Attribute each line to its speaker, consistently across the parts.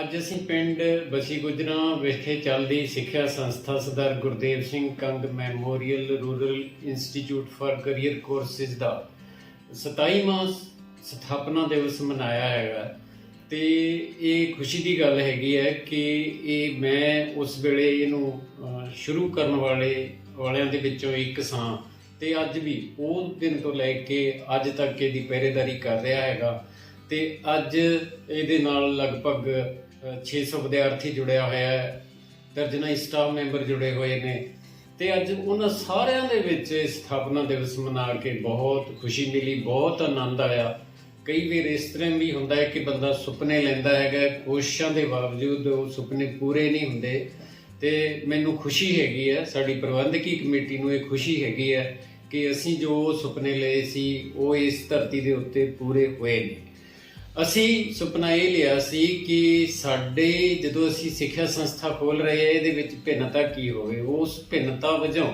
Speaker 1: ਅੱਜ ਅਸੀਂ ਪਿੰਡ ਬਸੀ ਗੁਜਰਾ ਵਿਖੇ ਚੱਲਦੀ ਸਿੱਖਿਆ ਸੰਸਥਾ Sardar Gurdev Singh Kang memorial rural institute for career courses ਦਾ 27ਵਾਂ ਸਥਾਪਨਾ ਦਿਵਸ ਮਨਾਇਆ ਹੈਗਾ। ਤੇ ਇਹ ਖੁਸ਼ੀ ਦੀ ਗੱਲ ਹੈਗੀ ਹੈ ਕਿ ਇਹ ਮੈਂ ਉਸ ਵੇਲੇ ਇਹਨੂੰ ਸ਼ੁਰੂ ਕਰਨ ਵਾਲੇ, ਵਾਲਿਆਂ ਦੇ ਵਿੱਚੋਂ ਇੱਕ ਸਾਂ। ਤੇ ਅੱਜ ਵੀ ਉਹ ਦਿਨ ਤੋਂ ਲੈ ਕੇ ਅੱਜ ਤੱਕ ਇਹਦੀ ਪਹਿਰੇਦਾਰੀ ਕਰ ਰਿਹਾ ਹੈਗਾ। ਤੇ ਅੱਜ ਇਹਦੇ ਨਾਲ ਲਗਭਗ ਅ, 600 ਵਿਦਿਆਰਥੀ ਜੁੜਿਆ ਹੋਇਆ ਹੈ। ਦਰਜਨਾਂ ਸਟਾਫ ਮੈਂਬਰ ਜੁੜੇ ਹੋਏ ਨੇ। ਤੇ ਅੱਜ ਉਹਨਾਂ ਸਾਰਿਆਂ ਦੇ ਵਿੱਚ ਸਥਾਪਨਾ ਦਿਵਸ ਮਨਾ ਕੇ ਬਹੁਤ ਖੁਸ਼ੀ ਮਿਲੀ ਬਹੁਤ ਆਨੰਦ ਆਇਆ। ਕਈ ਵਾਰ ਇਸ ਤਰ੍ਹਾਂ ਵੀ ਹੁੰਦਾ ਹੈ ਕਿ ਬੰਦਾ ਸੁਪਨੇ ਲੈਂਦਾ ਹੈਗਾ ਕੋਸ਼ਿਸ਼ਾਂ ਦੇ ਬਾਵਜੂਦ ਉਹ ਸੁਪਨੇ ਪੂਰੇ ਨਹੀਂ ਹੁੰਦੇ। ਤੇ ਮੈਨੂੰ ਖੁਸ਼ੀ ਹੈਗੀ ਹੈ ਸਾਡੀ ਪ੍ਰਬੰਧਕੀ ਕਮੇਟੀ ਨੂੰ ਇਹ ਖੁਸ਼ੀ ਹੈਗੀ ਹੈ ਕਿ ਅਸੀਂ ਜੋ ਸੁਪਨੇ ਲਏ ਸੀ ਉਹ ਇਸ ਧਰਤੀ ਦੇ ਉੱਤੇ ਪੂਰੇ ਹੋਏ ਨੇ। ਅਸੀਂ ਸੁਪਨਾ ਇਹ ਲਿਆ ਸੀ ਕਿ ਸਾਡੇ ਜਦੋਂ ਅਸੀਂ ਸਿੱਖਿਆ ਸੰਸਥਾ ਖੋਲ ਰਹੇ ਹਾਂ, ਇਹਦੇ ਵਿੱਚ ਭਿੰਨਤਾ ਕੀ ਹੋਵੇ? ਉਸ ਭਿੰਨਤਾ ਵਜੋਂ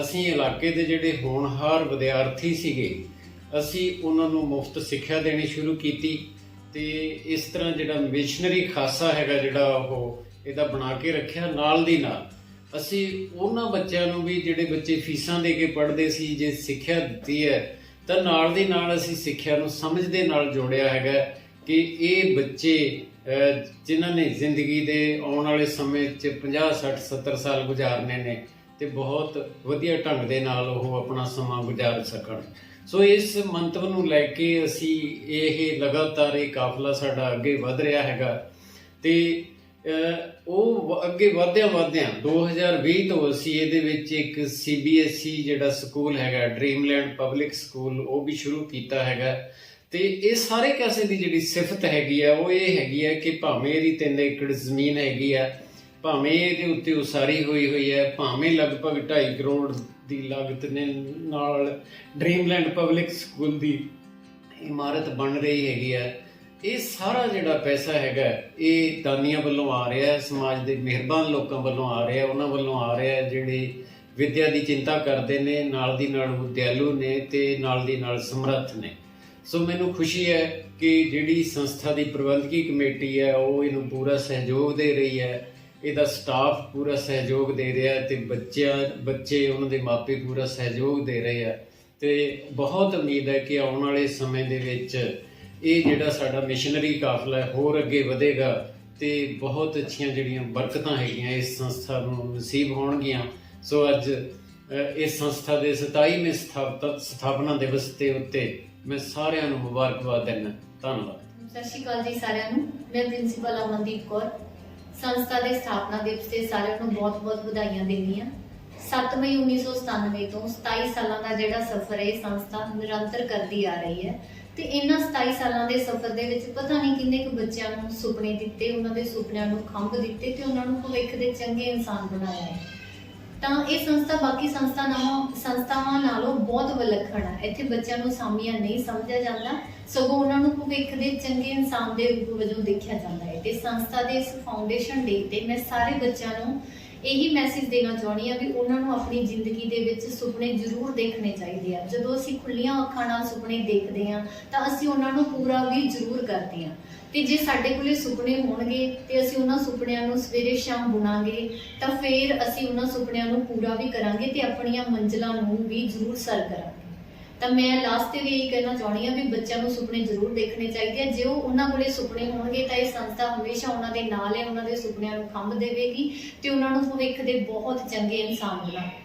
Speaker 1: ਅਸੀਂ ਇਲਾਕੇ ਦੇ ਜਿਹੜੇ ਹੋਣਹਾਰ ਵਿਦਿਆਰਥੀ ਸੀਗੇ, ਅਸੀਂ ਉਹਨਾਂ ਨੂੰ ਮੁਫਤ ਸਿੱਖਿਆ ਦੇਣੀ ਸ਼ੁਰੂ ਕੀਤੀ ਤੇ ਇਸ ਤਰ੍ਹਾਂ ਜਿਹੜਾ ਮਿਸ਼ਨਰੀ ਖਾਸਾ ਹੈਗਾ ਜਿਹੜਾ ਉਹ ਇਹਦਾ ਬਣਾ ਕੇ ਰੱਖਿਆ ਨਾਲ ਦੀ ਨਾਲ। ਅਸੀਂ ਉਹਨਾਂ ਬੱਚਿਆਂ ਨੂੰ ਵੀ ਜਿਹੜੇ ਬੱਚੇ ਫੀਸਾਂ ਦੇ ਕੇ ਪੜ੍ਹਦੇ ਸੀ, ਜੇ ਸਿੱਖਿਆ ਦਿੱਤੀ ਹੈ ਤਾਂ ਨਾਲ ਦੀ ਨਾਲ ਅਸੀਂ ਸਿੱਖਿਆ ਨੂੰ ਸਮਝ ਦੇ ਨਾਲ ਜੋੜਿਆ ਹੈਗਾ ਕਿ ਇਹ ਬੱਚੇ ਜਿਨ੍ਹਾਂ ਨੇ ਜ਼ਿੰਦਗੀ ਦੇ ਆਉਣ ਵਾਲੇ ਸਮੇਂ 'ਚ 50 60 70 ਸਾਲ ਗੁਜ਼ਾਰਨੇ ਨੇ ਤੇ ਬਹੁਤ ਵਧੀਆ ਢੰਗ ਦੇ ਨਾਲ ਉਹ ਆਪਣਾ ਸਮਾਂ ਗੁਜ਼ਾਰ ਸਕਣ। ਸੋ ਇਸ ਮੰਤਵ ਨੂੰ ਲੈ ਕੇ ਅਸੀਂ ਇਹ ਲਗਾਤਾਰ ਇਹ ਕਾਫਲਾ ਸਾਡਾ ਅੱਗੇ ਵਧ ਰਿਹਾ ਹੈਗਾ ਤੇ ਉਹ ਵ- ਅੱਗੇ ਵਧਦਿਆਂ ਵਧਦਿਆਂ 2020 ਤੋਂ ਅਸੀਂ ਇਹਦੇ ਵਿੱਚ ਇੱਕ CBSE E ਜਿਹੜਾ ਸਕੂਲ ਹੈਗਾ ਡ੍ਰੀਮਲੈਂਡ ਪਬਲਿਕ ਸਕੂਲ ਉਹ ਵੀ ਸ਼ੁਰੂ ਕੀਤਾ ਹੈਗਾ। ਤੇ ਇਹ ਸਾਰੇ ਕਾਸੇ ਦੀ ਜਿਹੜੀ ਸਿਫਤ ਹੈਗੀ ਆ, ਉਹ ਇਹ ਹੈਗੀ ਆ ਕਿ ਭਾਵੇਂ ਇਹਦੀ 3 ਏਕੜ ਜ਼ਮੀਨ ਹੈਗੀ ਆ, ਭਾਵੇਂ ਇਹਦੇ ਉੱਤੇ ਉਸਾਰੀ ਹੋਈ ਹੋਈ ਹੈ ਭਾਵੇਂ ਲਗਭਗ 2.5 ਕਰੋੜ ਦੀ ਲਾਗਤ ਨੇ ਨਾਲ ਡ੍ਰੀਮਲੈਂਡ ਪਬਲਿਕ ਸਕੂਲ ਦੀ ਇਮਾਰਤ ਬਣ ਰਹੀ ਹੈਗੀ ਆ। ਇਹ ਸਾਰਾ ਜਿਹੜਾ ਪੈਸਾ ਹੈਗਾ, ਇਹ ਦਾਨੀਆਂ ਵੱਲੋਂ ਆ ਰਿਹਾ ਹੈ, ਸਮਾਜ ਦੇ ਮਿਹਰਬਾਨ ਲੋਕਾਂ ਵੱਲੋਂ ਆ ਰਿਹਾ ਉਹਨਾਂ ਵੱਲੋਂ ਆ ਰਿਹਾ ਜਿਹੜੇ ਵਿਦਿਆ ਦੀ ਚਿੰਤਾ ਕਰਦੇ ਨੇ, ਨਾਲ ਦੀ ਨਾਲ ਉਹ ਦਿਆਲੂ ਨੇ ਤੇ ਨਾਲ ਦੀ ਨਾਲ ਸਮਰੱਥ ਨੇ। ਸੋ ਮੈਨੂੰ ਖੁਸ਼ੀ ਹੈ ਕਿ ਜਿਹੜੀ ਸੰਸਥਾ ਦੀ ਪ੍ਰਬੰਧਕੀ ਕਮੇਟੀ ਹੈ, ਉਹ ਇਹਨੂੰ ਪੂਰਾ ਸਹਿਯੋਗ ਦੇ ਰਹੀ ਹੈ। ਇਹਦਾ ਸਟਾਫ ਪੂਰਾ ਸਹਿਯੋਗ ਦੇ ਰਿਹਾ ਹੈ ਤੇ ਬੱਚਿਆਂ, ਬੱਚੇ ਉਹਨਾਂ ਦੇ ਮਾਪੇ ਪੂਰਾ ਸਹਿਯੋਗ ਦੇ ਰਹੇ ਆ। ਤੇ ਬਹੁਤ ਉਮੀਦ ਹੈ ਕਿ ਆਉਣ ਵਾਲੇ ਸਮੇਂ ਦੇ ਵਿੱਚ ਇਹ ਜਿਹੜਾ ਸਾਡਾ ਮਿਸ਼ਨਰੀ ਕਾਫਲਾ ਹੈ, ਹੋਰ ਅੱਗੇ ਵਧੇਗਾ ਤੇ ਬਹੁਤ ਅੱਛੀਆਂ ਜਿਹੜੀਆਂ ਬਰਕਤਾਂ ਹੈਗੀਆਂ ਇਸ ਸੰਸਥਾ ਨੂੰ ਨਸੀਬ ਹੋਣਗੀਆਂ। ਸੋ ਅੱਜ ਇਸ ਸੰਸਥਾ ਦੇ 27ਵੇਂ ਸਥਾਪਨਾ ਦਿਵਸ ਤੇ ਉੱਤੇ ਮੈਂ ਸਾਰਿਆਂ ਨੂੰ ਮੁਬਾਰਕਬਾਦ ਦਿੰਦਾ। ਧੰਨਵਾਦ।
Speaker 2: ਸਤਿ ਸ਼੍ਰੀ ਅਕਾਲ ਜੀ ਸਾਰਿਆਂ ਨੂੰ। ਮੈਂ ਪ੍ਰਿੰਸੀਪਲ ਅਮਨਦੀਪ ਕੌਰ। ਸੰਸਥਾ ਦੇ ਸਥਾਪਨਾ ਦਿਵਸ ਤੇ ਸਾਰਿਆਂ ਨੂੰ ਬਹੁਤ-ਬਹੁਤ ਵਧਾਈਆਂ ਦਿੰਦੀ ਹਾਂ। 7 ਮਈ 1997 ਤੋਂ 27 ਸਾਲਾਂ ਦਾ ਜਿਹੜਾ ਸਫ਼ਰ ਹੈ ਸੰਸਥਾ ਨਿਰੰਤਰ ਕਰਦੀ ਆ ਰਹੀ ਹੈ। ਤੇ ਇਹਨਾਂ 27 ਸਾਲਾਂ ਦੇ ਸਫ਼ਰ ਦੇ ਵਿੱਚ ਪਤਾ ਨਹੀਂ ਕਿੰਨੇ ਕੁ ਬੱਚਿਆਂ ਨੂੰ ਸੁਪਨੇ ਦਿੱਤੇ, ਉਹਨਾਂ ਦੇ ਸੁਪਨਿਆਂ ਨੂੰ ਖੰਭ ਦਿੱਤੇ ਤੇ ਉਹਨਾਂ ਨੂੰ ਭਵਿੱਖ ਦੇ ਚੰਗੇ ਇਨਸਾਨ ਬਣਾਇਆ ਹੈ। ਤਾਂ ਇਹ ਸੰਸਥਾ ਬਾਕੀ ਸੰਸਥਾ ਨਾਲੋਂ ਸੰਸਥਾਵਾਂ ਨਾਲੋਂ ਬਹੁਤ ਵਿਲੱਖਣ ਹੈ। ਇੱਥੇ ਬੱਚਿਆਂ ਨੂੰ ਸਾਮੀਆਂ ਨਹੀਂ ਸਮਝਿਆ ਜਾਂਦਾ, ਸਗੋਂ ਉਹਨਾਂ ਨੂੰ ਭਵਿੱਖ ਦੇ ਚੰਗੇ ਇਨਸਾਨ ਦੇ ਰੂਪ ਵਜੋਂ ਦੇਖਿਆ ਜਾਂਦਾ ਹੈ। ਤੇ ਸੰਸਥਾ ਦੇ ਇਸ ਫਾਊਂਡੇਸ਼ਨ ਡੇ ਤੇ ਮੈਂ ਸਾਰੇ ਬੱਚਿਆਂ ਨੂੰ ਇਹੀ ਮੈਸੇਜ ਦੇਣਾ ਚਾਹੁੰਦੀ ਆ ਵੀ ਉਹਨਾਂ ਨੂੰ ਆਪਣੀ ਜ਼ਿੰਦਗੀ ਦੇ ਵਿੱਚ ਸੁਪਨੇ ਜ਼ਰੂਰ ਦੇਖਣੇ ਚਾਹੀਦੇ ਆ। ਜਦੋਂ ਅਸੀਂ ਖੁੱਲੀਆਂ ਅੱਖਾਂ ਨਾਲ ਸੁਪਨੇ ਦੇਖਦੇ ਆ ਤਾਂ ਅਸੀਂ ਉਹਨਾਂ ਨੂੰ ਪੂਰਾ ਵੀ ਜ਼ਰੂਰ ਕਰਦੇ ਆ ਤੇ ਜੇ ਸਾਡੇ ਕੋਲੇ ਸੁਪਨੇ ਹੋਣਗੇ ਤੇ ਅਸੀਂ ਉਹਨਾਂ ਸੁਪਨਿਆਂ ਨੂੰ ਸਵੇਰੇ ਸ਼ਾਮ ਬੁਣਾਂਗੇ, ਤਾਂ ਫਿਰ ਅਸੀਂ ਉਹਨਾਂ ਸੁਪਨਿਆਂ ਨੂੰ ਪੂਰਾ ਵੀ ਕਰਾਂਗੇ ਤੇ ਆਪਣੀਆਂ ਮੰਜ਼ਲਾਂ ਨੂੰ ਵੀ ਜ਼ਰੂਰ ਸਰ ਕਰਾਂਗੇ। ਤਾਂ ਮੈਂ ਲਾਸਟ ਤੇ ਵੀ ਇਹੀ ਕਹਿਣਾ ਚਾਹੁੰਦੀ ਆ ਵੀ ਬੱਚਿਆਂ ਨੂੰ ਸੁਪਨੇ ਜ਼ਰੂਰ ਦੇਖਣੇ ਚਾਹੀਦੇ ਆ। ਜੇ ਉਹ ਉਹਨਾਂ ਕੋਲੇ ਸੁਪਨੇ ਹੋਣਗੇ ਤਾਂ ਇਹ ਸੰਸਥਾ ਹਮੇਸ਼ਾ ਉਹਨਾਂ ਦੇ ਨਾਲ ਹੈ, ਉਹਨਾਂ ਦੇ ਸੁਪਨਿਆਂ ਨੂੰ ਖੰਭ ਦੇਵੇਗੀ ਤੇ ਉਹਨਾਂ ਨੂੰ ਭਵਿੱਖ ਦੇ ਬਹੁਤ ਚੰਗੇ ਇਨਸਾਨ ਬਣਾਵੇਗੀ।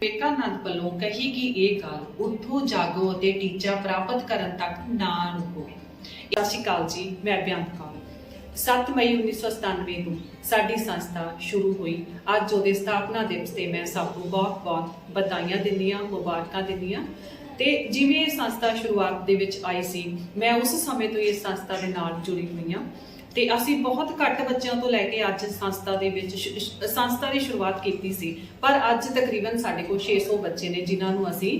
Speaker 3: ਵਿਵੇਕਾਨੰਦ ਵੱਲੋਂ ਕਹੀ ਗਈ ਇਹ ਗੱਲ ਉੱਠੋ ਜਾਗੋ ਅਤੇ ਟੀਚਾ ਪ੍ਰਾਪਤ ਕਰਨ ਤੱਕ ਨਾ ਰੁਕੋ। ਸਤਿ ਸ਼੍ਰੀ ਅਕਾਲ ਜੀ, ਮੈਂ ਬੇਅੰਤ ਕੌਰ। 7 ਮਈ 1997 ਨੂੰ ਸਾਡੀ ਸੰਸਥਾ ਸ਼ੁਰੂ ਹੋਈ। ਅੱਜ ਉਹਦੇ ਸਥਾਪਨਾ ਦਿਵਸ ਤੇ ਮੈਂ ਸਭ ਨੂੰ ਬਹੁਤ-ਬਹੁਤ ਵਧਾਈਆਂ ਦਿੰਦੀ ਹਾਂ ਮੁਬਾਰਕਾਂ ਦਿੰਦੀ ਹਾਂ ਤੇ ਜਿਵੇਂ ਇਹ ਸੰਸਥਾ ਸ਼ੁਰੂਆਤ ਦੇ ਵਿੱਚ ਆਈ ਸੀ, ਮੈਂ ਉਸ ਸਮੇਂ ਤੋਂ ਹੀ ਇਸ ਸੰਸਥਾ ਦੇ ਨਾਲ ਜੁੜੀ ਹੋਈ ਹਾਂ। ਤੇ ਅਸੀਂ ਬਹੁਤ ਘੱਟ ਬੱਚਿਆਂ ਤੋਂ ਲੈ ਕੇ ਅੱਜ ਸੰਸਥਾ ਦੇ ਵਿੱਚ ਸੰਸਥਾ ਦੀ ਸ਼ੁਰੂਆਤ ਕੀਤੀ ਸੀ। ਪਰ ਅੱਜ ਤਕਰੀਬਨ ਸਾਡੇ ਕੋਲ 600 ਬੱਚੇ ਨੇ, ਜਿਨ੍ਹਾਂ ਨੂੰ ਅਸੀਂ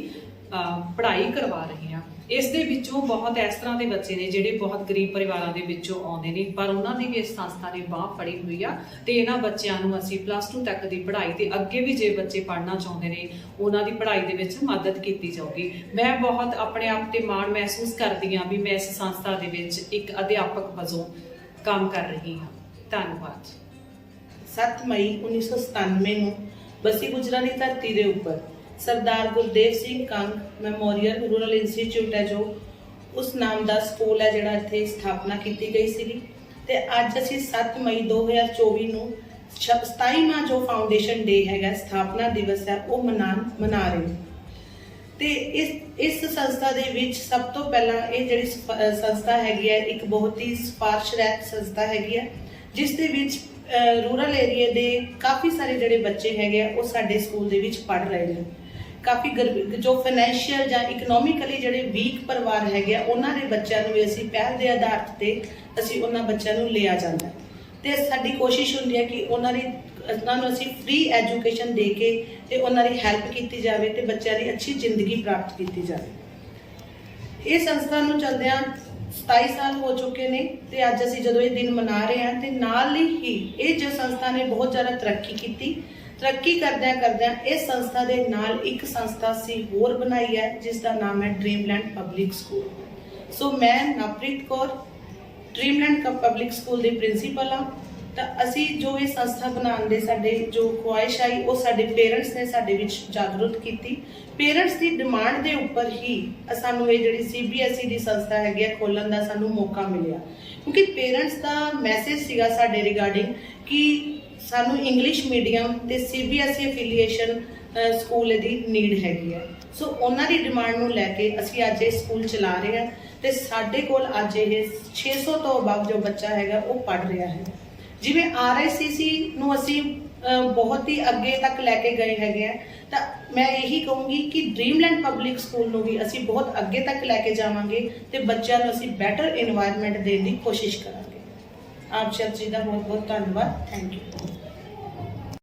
Speaker 3: ਪੜ੍ਹਾਈ ਕਰਵਾ ਰਹੇ ਹਾਂ। ਇਸ ਦੇ ਵਿੱਚੋਂ ਬਹੁਤ ਇਸ ਤਰ੍ਹਾਂ ਦੇ ਬੱਚੇ ਨੇ ਜਿਹੜੇ ਬਹੁਤ ਗਰੀਬ ਪਰਿਵਾਰਾਂ ਦੇ ਵਿੱਚੋਂ ਆਉਂਦੇ ਨੇ, ਪਰ ਉਹਨਾਂ ਦੀ ਵੀ ਇਸ ਸੰਸਥਾ ਨੇ ਬਾਹ ਫੜੀ ਹੋਈ ਆ ਤੇ ਇਹਨਾਂ ਬੱਚਿਆਂ ਨੂੰ ਅਸੀਂ ਪਲੱਸ 2 ਤੱਕ ਦੀ ਪੜ੍ਹਾਈ ਤੇ ਅੱਗੇ ਵੀ ਜੇ ਬੱਚੇ ਪੜ੍ਹਨਾ ਚਾਹੁੰਦੇ ਨੇ, ਉਹਨਾਂ ਦੀ ਪੜ੍ਹਾਈ ਦੇ ਵਿੱਚ ਮਦਦ ਕੀਤੀ ਜਾਊਗੀ। ਮੈਂ ਬਹੁਤ ਆਪਣੇ ਆਪ ਤੇ ਮਾਣ ਮਹਿਸੂਸ ਕਰਦੀ ਹਾਂ ਵੀ ਮੈਂ ਇਸ ਸੰਸਥਾ ਦੇ ਵਿੱਚ ਇੱਕ ਅਧਿਆਪਕ ਵਜੋਂ ਕੰਮ ਕਰ ਰਹੀ ਹਾਂ। ਧੰਨਵਾਦ।
Speaker 4: 7 ਮਈ 1997 ਨੂੰ ਬਸੀ ਗੁਜਰਾ ਦੀ ਧਰਤੀ ਦੇ ਉੱਪਰ Sardar Gurdev Singh Kang memorial rural institute ਹੈ ਜੋ ਉਸ ਨਾਮ ਦਾ ਸਕੂਲ ਹੈ ਜਿਹੜਾ ਇੱਥੇ ਸਥਾਪਨਾ ਕੀਤੀ ਗਈ ਸੀ ਤੇ ਅੱਜ ਅਸੀਂ 7 ਮਈ 2024 ਨੂੰ 27ਵਾਂ ਜੋ ਫਾਊਂਡੇਸ਼ਨ ਡੇ ਹੈਗਾ, ਸਥਾਪਨਾ ਦਿਵਸ ਹੈ, ਉਹ ਮਨਾ ਮਨਾ ਰਹੇ ਹਾਂ। ਤੇ ਇਸ ਇਸ ਸੰਸਥਾ ਦੇ ਵਿੱਚ ਸਭ ਤੋਂ ਪਹਿਲਾਂ ਇਹ ਜਿਹੜੀ ਸੰਸਥਾ ਹੈਗੀ ਹੈ, ਇੱਕ ਬਹੁਤ ਹੀ ਸਿਫਾਰਸ਼ਰਹਿਤ ਸੰਸਥਾ ਹੈਗੀ ਹੈ, ਜਿਸ ਦੇ ਵਿੱਚ ਰੂਰਲ ਏਰੀਆ ਦੇ ਕਾਫੀ ਸਾਰੇ ਜਿਹੜੇ ਬੱਚੇ ਹੈਗੇ ਆ, ਉਹ ਸਾਡੇ ਸਕੂਲ ਦੇ ਵਿੱਚ ਪੜ ਰਹੇ ਨੇ। ਕਾਫੀ ਗਰੀਬ- ਜੋ ਫਾਈਨੈਂਸ਼ੀਅਲ ਜਾਂ ਇਕਨੋਮਿਕਲੀ ਜਿਹੜੇ ਵੀਕ ਪਰਿਵਾਰ ਹੈਗੇ ਆ, ਉਹਨਾਂ ਦੇ ਬੱਚਿਆਂ ਨੂੰ ਵੀ ਅਸੀਂ ਪਹਿਲ ਦੇ ਆਧਾਰ ਤੇ ਅਸੀਂ ਉਹਨਾਂ ਬੱਚਿਆਂ ਨੂੰ ਲਿਆ ਜਾਂਦਾ ਤੇ ਸਾਡੀ ਕੋਸ਼ਿਸ਼ ਹੁੰਦੀ ਹੈ ਕਿ ਉਹਨਾਂ ਦੀ, ਉਹਨਾਂ ਨੂੰ ਅਸੀਂ ਫ੍ਰੀ ਐਜੂਕੇਸ਼ਨ ਦੇ ਕੇ ਤੇ ਉਹਨਾਂ ਦੀ ਹੈਲਪ ਕੀਤੀ ਜਾਵੇ ਤੇ ਬੱਚਿਆਂ ਦੀ ਅੱਛੀ ਜ਼ਿੰਦਗੀ ਪ੍ਰਾਪਤ ਕੀਤੀ ਜਾਵੇ। ਇਹ ਸੰਸਥਾ ਨੂੰ ਚਲਦਿਆਂ 27 ਸਾਲ ਹੋ ਚੁੱਕੇ ਨੇ ਤੇ ਅੱਜ ਅਸੀਂ ਜਦੋਂ ਇਹ ਦਿਨ ਮਨਾ ਰਹੇ ਹਾਂ ਤੇ ਨਾਲ ਹੀ ਇਹ ਜੋ ਸੰਸਥਾ ਨੇ ਬਹੁਤ ਜ਼ਿਆਦਾ ਤਰੱਕੀ ਕੀਤੀ ਤਰੱਕੀ ਕਰਦਿਆਂ ਕਰਦਿਆਂ ਇਸ ਸੰਸਥਾ ਦੇ ਨਾਲ ਇੱਕ ਸੰਸਥਾ ਸੀ ਹੋਰ ਬਣਾਈ ਹੈ, ਜਿਸ ਦਾ ਨਾਮ ਹੈ ਡ੍ਰੀਮਲੈਂਡ ਪਬਲਿਕ ਸਕੂਲ ਸੋ ਮੈਂ Navpreet Kaur Dreamland public school ਦੀ ਪ੍ਰਿੰਸੀਪਲ ਹਾਂ। ਤਾਂ ਅਸੀਂ ਜੋ ਇਹ ਸੰਸਥਾ ਬਣਾਉਣ ਦੇ ਸਾਡੇ ਜੋ ਖੁਆਇਸ਼ ਆਈ, ਉਹ ਸਾਡੇ ਪੇਰੈਂਟਸ ਨੇ ਸਾਡੇ ਵਿੱਚ ਜਾਗਰੂਕ ਕੀਤੀ। ਪੇਰੈਂਟਸ ਦੀ ਡਿਮਾਂਡ ਦੇ ਉੱਪਰ ਹੀ ਸਾਨੂੰ ਇਹ ਜਿਹੜੀ ਸੀਬੀਐਸਈ ਦੀ ਸੰਸਥਾ ਹੈਗੀ ਆ ਖੋਲਣ ਦਾ ਸਾਨੂੰ ਮੌਕਾ ਮਿਲਿਆ। ਕਿਉਂਕਿ ਪੇਰੈਂਟਸ ਦਾ ਮੈਸੇਜ ਸੀਗਾ ਸਾਡੇ ਰਿਗਾਰਡਿੰਗ ਕਿ ਸਾਨੂੰ ਇੰਗਲਿਸ਼ ਮੀਡੀਅਮ ਤੇ ਸੀਬੀਐਸਈ ਅਫੀਲੀਏਸ਼ਨ ਸਕੂਲ ਦੀ ਨੀਡ ਹੈਗੀ ਹੈ। ਸੋ ਉਹਨਾਂ ਦੀ ਡਿਮਾਂਡ ਨੂੰ ਲੈ ਕੇ ਅਸੀਂ ਅੱਜ ਇਹ ਸਕੂਲ ਚਲਾ ਰਹੇ ਹਾਂ ਤੇ ਸਾਡੇ ਕੋਲ ਅੱਜ ਇਹ 600 ਤੋਂ ਵੱਧ ਜੋ ਬੱਚਾ ਹੈਗਾ, ਉਹ ਪੜ ਰਿਹਾ ਹੈ। ਜਿਵੇਂ ਆਰਆਈਸੀਸੀ ਨੂੰ ਅਸੀਂ ਬਹੁਤ ਹੀ ਅੱਗੇ ਤੱਕ ਲੈ ਕੇ ਗਏ ਹੈਗੇ ਆ ਤਾਂ ਮੈਂ ਇਹੀ ਕਹੂੰਗੀ ਕਿ ਡ੍ਰੀਮਲੈਂਡ ਪਬਲਿਕ ਸਕੂਲ ਨੂੰ ਵੀ ਅਸੀਂ ਬਹੁਤ ਅੱਗੇ ਤੱਕ ਲੈ ਕੇ ਜਾਵਾਂਗੇ ਤੇ ਬੱਚਿਆਂ ਨੂੰ ਅਸੀਂ ਬੈਟਰ এনवायरमेंट ਦੇਣ ਦੀ ਕੋਸ਼ਿਸ਼ ਕਰਾਂਗੇ। ਆਪ ਜੀ ਦਾ ਬਹੁਤ ਬਹੁਤ ਧੰਨਵਾਦ। Thank you